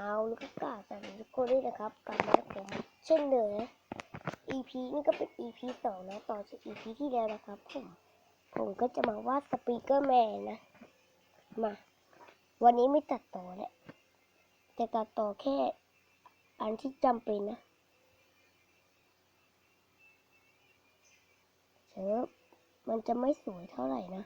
เอาลูกกาสวัสดีทุกคนด้วยนะครับกลับมาผมเช่นเดิมนะ EP นี่ก็เป็น EP สองนะต่อจาก EP ที่แล้วนะครับผมผมก็จะมาวาดสปีกเกอร์แมนนะ มา วันนี้ไม่ตัดต่อแล้วจะตัดต่อแค่อันที่จำเป็นนะเชิบมันจะไม่สวยเท่าไหร่นะ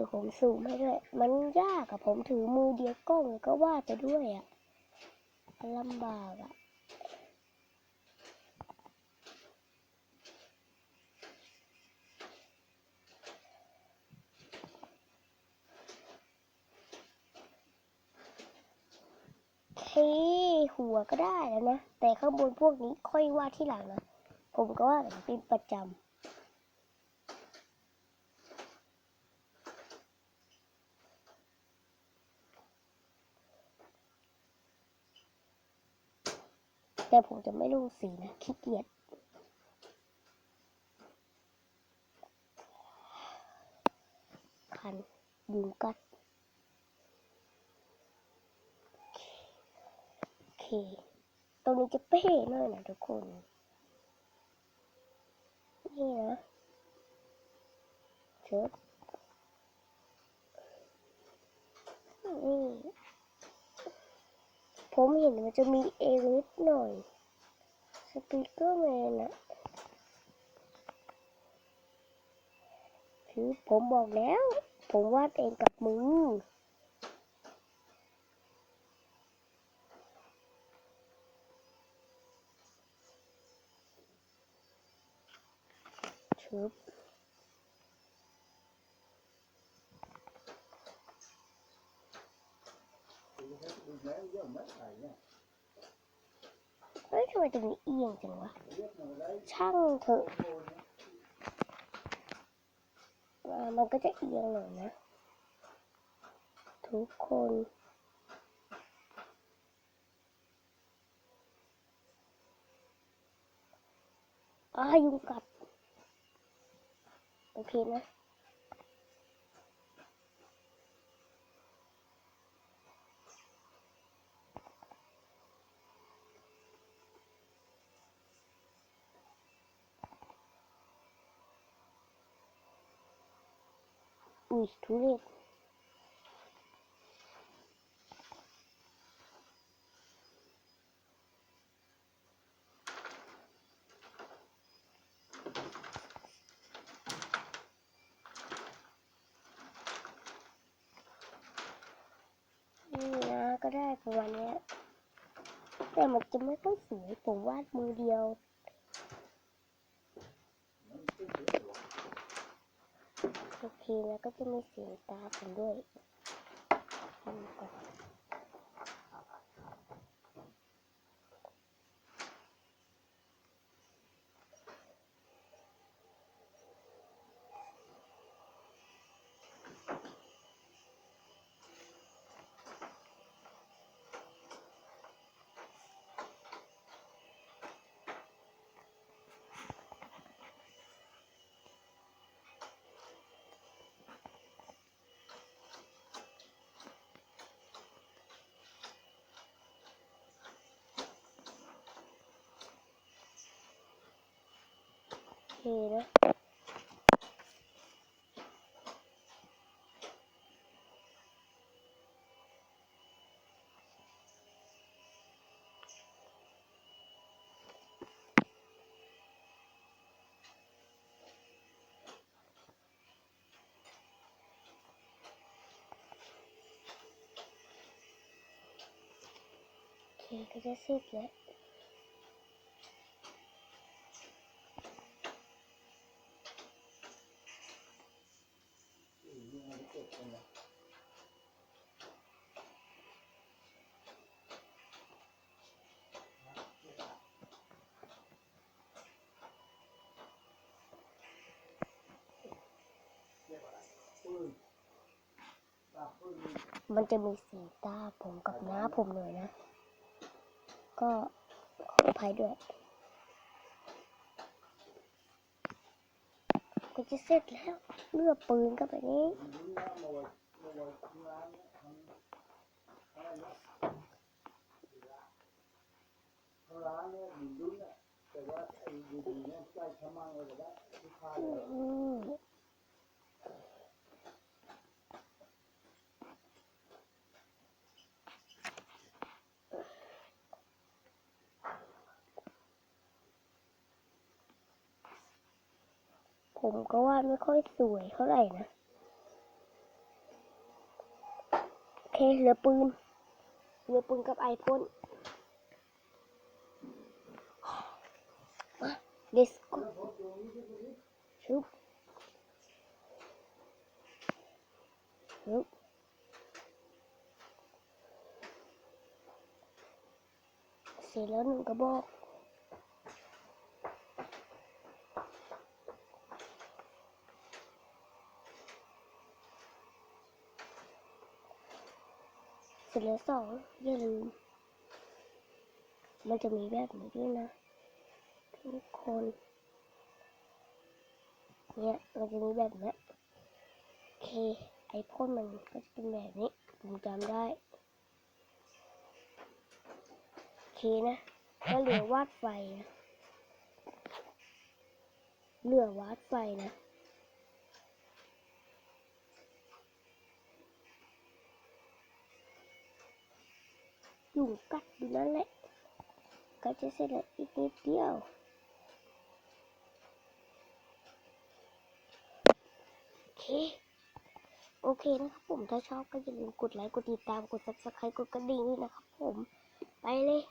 ดี๋ยวผมสูมให้ด้วย มันยากอะผมถือมือเดียวกล้องแล้วก็วาดไปด้วยอะลำบากอะเหัวก็ได้แล้วนะ แต่ข้างบนพวกนี้ค่อยวาดที่หลังนะ ผมก็วาดเป็นประจำ แต่ผมจะไม่ลงสีนะขี้เกียจคันยุงกัดโอเค ตรงนี้จะเป้หน่อยนะทุกคน นี่นะเชิดนี่ ผมเห็นมันจะมีเอวนิดหน่อย สปีกเกอร์แมนอะคือผมบอกแล้ว ผมวาดเองกับมือชุบ เฮ้ยทำไมตรงนี้เอียงจังวะ ช่างเถอะมันก็จะเอียงหน่อยนะ ทุกคนอายุงกัด โอเคนะ ʻuitūle. Ina, kada e ka wane, e mokte mai ka sui, ka wad mūri au. ีแล้วก็จะมีเสียงตาผมด้วยทำก่อน โอเคนะ โอเคก็จะเสร็จแล้ว มันจะมีสีตาผมกับหน้าผมหน่อยนะ ก็ขออภัยด้วย ก็จะเสร็จแล้วเลือกปืนก็แบบนี้ร้านเนี่ยหนึ่งรุ่นเนี่ยแต่ว่าไอ้ดีๆเนี่ยใส่ขมังเลยก็ได้ที่พายเลย อืม ผมก็วาดไม่ค่อยสวยเท่าไหร่นะ โอเคเหลือปืนเหลือปืนกับไอพ่นมา let's go ชุบชุบเสร็จแล้วหนึ่งกระบอก เสร็จแล้วสองอย่าลืม มันจะมีแบบนี้ด้วยนะ ทุกคน เนี่ย มันจะมีแบบนี้โอเค ไอพ่นมันก็จะเป็นแบบนี้ ผมจำได้โอเคนะ ก็เหลือวาดไฟนะเหลือวาดไฟนะ ยุงกัดอยู่นั่นแหละก็จะเสร็จแล้วอีกนิดเดียว โอเค โอเคนะครับผม ถ้าชอบก็อย่าลืมกดไลค์ กดติดตาม กด subscribe กดกระดิ่งด้วยนะครับผม ไปเลย